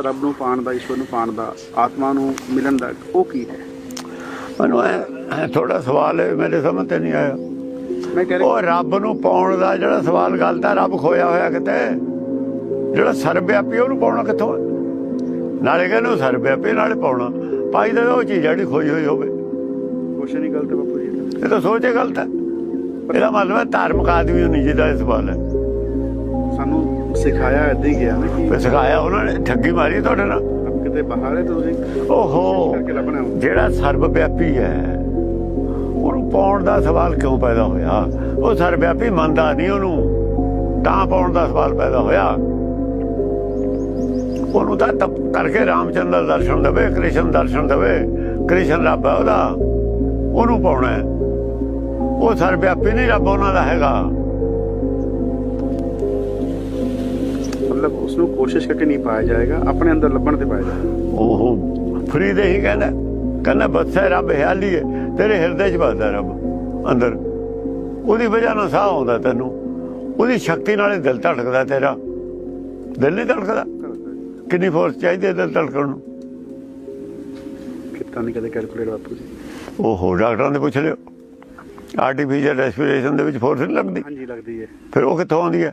ਰਸਤਾ ਰੱਬ ਨੂੰ ਪਾਣ ਦਾ ਈਸ਼ਵਰ ਨੂੰ ਪਾਣ ਦਾ ਆਤਮਾ ਨੂੰ ਮਿਲਣ ਦਾ ਉਹ ਕੀ ਹੈ? ਮੈਨੂੰ ਐ ਥੋੜਾ ਸਵਾਲ ਹੈ ਮੇਰੇ ਸਮਝ ਤੇ ਨਹੀਂ ਆਇਆ। ਮੈਂ ਕਹਿ ਰਿਹਾ ਉਹ ਰੱਬ ਨੂੰ ਪਾਉਣ ਦਾ ਜਿਹੜਾ ਸਵਾਲ ਗਲਤ ਹੈ ਰੱਬ ਖੋਇਆ ਹੋਇਆ ਕਿਤੇ ਜਿਹੜਾ ਸਰਵਿਆਪੀ ਉਹਨੂੰ ਪਾਉਣਾ ਕਿੱਥੋਂ? ਨਾਲੇ ਕਹਿੰਦੇ ਸਰਵਿਆਪੀ ਨਾਲੇ ਪਾਉਣਾ। ਪਾਈ ਦਾ ਉਹ ਚੀਜ਼ ਜਿਹੜੀ ਖੋਈ ਹੋਈ ਹੋਵੇ। ਕੁਛ ਨਹੀਂ ਗਲਤ ਬਾਪੂ ਜੀ। ਇਹ ਤਾਂ। ਤਾਂ ਸੋਚੇ ਗਲਤ ਹੈ। ਇਹਦਾ ਮਤਲਬ ਹੈ ਧਾਰਮਿਕ ਆਦਮੀ ਨੂੰ ਜਿਹਦਾ ਇਹ ਸਵਾਲ ਹੈ। ਸਾਨੂੰ ਸਿਖਾਇਆ ਹੀ ਗਿਆ। ਨਾ ਕਿ ਸਿਖਾਇਆ ਉਹਨਾਂ ਨੇ ਠੱਗੀ ਮਾਰੀ ਤੁਹਾਡੇ ਨਾਲ? ਕਿਤੇ ਬਾਹਰ ਹੈ ਤੁਸੀਂ? ਓਹੋ। ਜਿਹੜਾ ਸਰਵਵਿਆਪੀ ਹੈ ਉਹਨੂੰ ਪਾਉਣ ਦਾ ਸਵਾਲ ਕਿਉਂ ਪੈਦਾ ਹੋਇਆ? ਉਹ ਸਰਵਵਿਆਪੀ ਮੰਨਦਾ ਨਹੀਂ ਉਹਨੂੰ। ਤਾਂ ਪਾਉਣ ਦਾ ਸਵਾਲ ਪੈਦਾ ਹੋਇਆ। ਉਹਨੂੰ ਤਾਂ ਤਪ ਕਰਕੇ ਰਾਮਚੰਦਰ ਦਰਸ਼ਨ ਦੇਵੇ ਕ੍ਰਿਸ਼ਨ ਦਰਸ਼ਨ ਦੇਵੇ ਕ੍ਰਿਸ਼ਨ ਰੱਬ ਹੈ ਉਹਦਾ। ਉਹਨੂੰ ਪਾਉਣਾ। ਉਹ ਸਰਵਵਿਆਪੀ ਨਹੀਂ ਰੱਬ ਉਹਨਾਂ ਦਾ ਹੈਗਾ। ਮਤਲਬ ਉਸ ਨੂੰ ਕੋਸ਼ਿਸ਼ ਕਰਕੇ ਨਹੀਂ ਪਾਇਆ ਜਾਏਗਾ ਆਪਣੇ ਅੰਦਰ ਲੱਭਣ ਤੇ ਪਾਇਆ ਜਾਏਗਾ। ਉਹ ਫਰੀ ਦੇ ਹੀ ਕਹਿੰਦਾ ਕਹਿੰਦਾ ਬੱਸਾ ਰੱਬ ਹਿਆਲੀ ਹੈ ਤੇਰੇ ਹਿਰਦੇ 'ਚ ਵੱਸਦਾ ਰੱਬ ਅੰਦਰ। ਉਹਦੀ ਵਜ੍ਹਾ ਨਾਲ ਸਾਹ ਆਉਂਦਾ ਤੈਨੂੰ ਉਹਦੀ ਸ਼ਕਤੀ ਨਾਲ ਹੀ ਦਿਲ ਧੜਕਦਾ ਤੇਰਾ। ਦਿਲ ਨਹੀਂ ਧੜਕਦਾ? ਕਿੰਨੀ ਫੋਰਸ ਚਾਹੀਦੀ ਹੈ ਦਿਲ ਧੜਕਣ ਨੂੰ? ਕਿਤਾ ਨਹੀਂ ਕਦੇ ਕੈਲਕੂਲੇਟ ਬਾਪੂ ਜੀ ਉਹ ਡਾਕਟਰਾਂ ਦੇ ਪੁੱਛ ਲਿਓ ਆਰਟੀਫੀਸ਼ੀਅਲ ਰੈਸਪੀਰੇਸ਼ਨ ਦੇ ਵਿੱਚ ਫੋਰਸ ਨਹੀਂ ਲੱਗਦੀ? ਹਾਂਜੀ ਲੱਗਦੀ ਹੈ। ਫਿਰ ਉਹ ਕਿੱਥੋਂ ਆਉਂਦੀ ਹੈ?